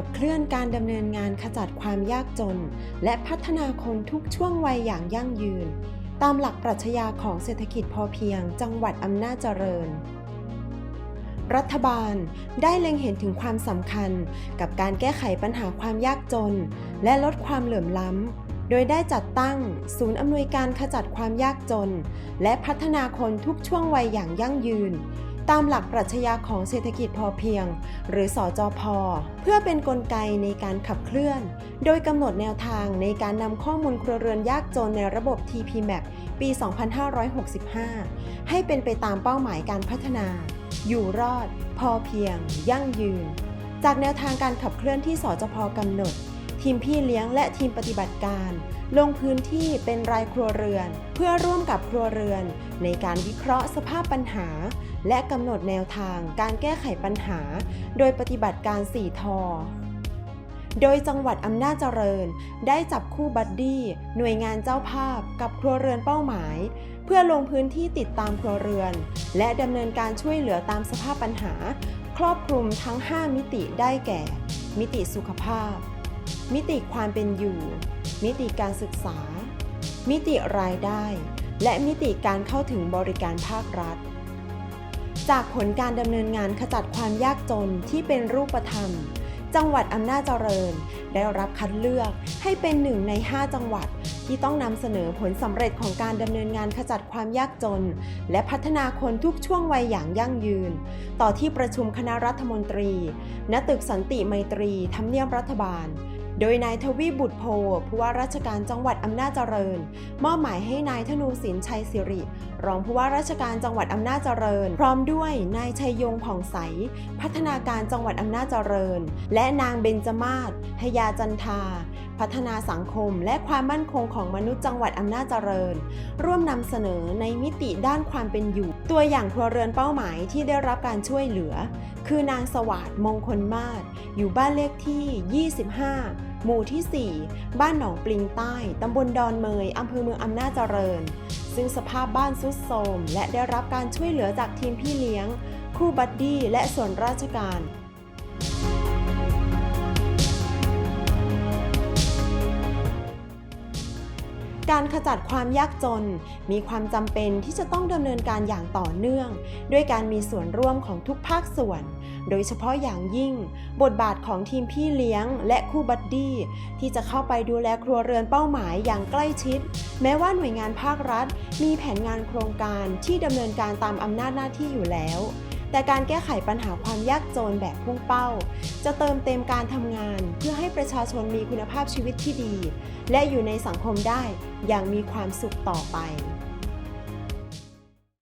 ขับเคลื่อนการดำเนินงานขจัดความยากจน และพัฒนาคนทุกช่วงวัยอย่างยั่งยืน ตามหลักปรัชญาของเศรษฐกิจพอเพียง จังหวัดอำนาจเจริญ รัฐบาลได้เล็งเห็นถึงความสำคัญ กับการแก้ไขปัญหาความยากจน และลดความเหลื่อมล้ำ โดยได้จัดตั้ง ศูนย์อำนวยการขจัดความยากจน และพัฒนาคนทุกช่วงวัยอย่างยั่งยืน ตามหลักปรัชญาของเศรษฐกิจพอเพียง หรือสอจอพอ เพื่อเป็นนกลไกในการขับเคลื่อน โดยกำหนดแนวทางในการนำข้อมูลครัวเรือนยากจนในระบบ TPMAP ปี 2565 ให้เป็นไปตามเป้าหมายการพัฒนา อยู่รอด พอเพียง ยั่งยืน จากแนวทางการขับเคลื่อนที่สจพกำหนด ทีมพี่เลี้ยงและทีมปฏิบัติการ ลงพื้นที่เป็นรายครัวเรือน เพื่อร่วมกับครัวเรือน ในการวิเคราะห์สภาพปัญหา และกำหนดแนวทางการแก้ไขปัญหา โดยปฏิบัติการ 4 ทอโดยจังหวัดอำนาจเจริญ ได้จับคู่บัดดี้หน่วยงานเจ้าภาพกับครัวเรือนเป้าหมาย เพื่อลงพื้นที่ติดตามครัวเรือน และดำเนินการช่วยเหลือตามสภาพปัญหา ครอบคลุมทั้ง 5 มิติได้แก่ มิติสุขภาพ มิติความเป็นอยู่ มิติการศึกษา มิติรายได้ และมิติการเข้าถึงบริการภาครัฐ จากผลการดำเนินงานขจัดความยากจนที่เป็นรูปธรรม จังหวัดอำนาจเจริญ ได้รับคัดเลือกให้เป็นหนึ่งใน 5 จังหวัดที่ต้องนำเสนอผลสำเร็จของการดำเนินงานขจัดความยากจน และพัฒนาคนทุกช่วงวัยอย่างยั่งยืน ต่อที่ประชุมคณะรัฐมนตรี ณตึกสันติไมตรีทำเนียบรัฐบาล โดยนายทวีบุตรโพผู้ว่าราชการจังหวัดอำนาจเจริญ มอบหมายให้นายธนูศิลป์ชัยสิริ รองผู้ว่าราชการจังหวัดอำนาจเจริญ พร้อมด้วยนายชัยยงผ่องใส พัฒนาการจังหวัดอำนาจเจริญ และนางเบญจมาศหยาจันทา พัฒนาสังคมและความมั่นคงของมนุษย์จังหวัดอำนาจเจริญ ร่วมนำเสนอในมิติด้านความเป็นอยู่ ตัวอย่างครัวเรือนเป้าหมายที่ได้รับการช่วยเหลือ คือนางสวัสดมงคลมาศอยู่บ้านเลขที่ 25 หมู่ที่ 4 บ้านหนองปลิงใต้ ตำบลดอนเมย อำเภอเมืองอำนาจเจริญ ซึ่งสภาพบ้านสุดโทรมและได้รับการช่วยเหลือจากทีมพี่เลี้ยง ครูบัดดี้และส่วนราชการ การขจัดความยากจน มีความจำเป็นที่จะต้องดำเนินการอย่างต่อเนื่อง ด้วยการมีส่วนร่วมของทุกภาคส่วน โดยเฉพาะอย่างยิ่ง บทบาทของทีมพี่เลี้ยง และคู่บัดดี้ที่จะเข้าไปดูแลครัวเรือนเป้าหมายอย่างใกล้ชิด แม้ว่าหน่วยงานภาครัฐ มีแผนงานโครงการที่ดำเนินการตามอำนาจหน้าที่อยู่แล้ว แต่การแก้ไขปัญหาความยากจนแบบพุ่งเป้า จะเติมเต็มการทำงาน เพื่อให้ประชาชนมีคุณภาพชีวิตที่ดี และอยู่ในสังคมได้อย่างมีความสุขต่อไป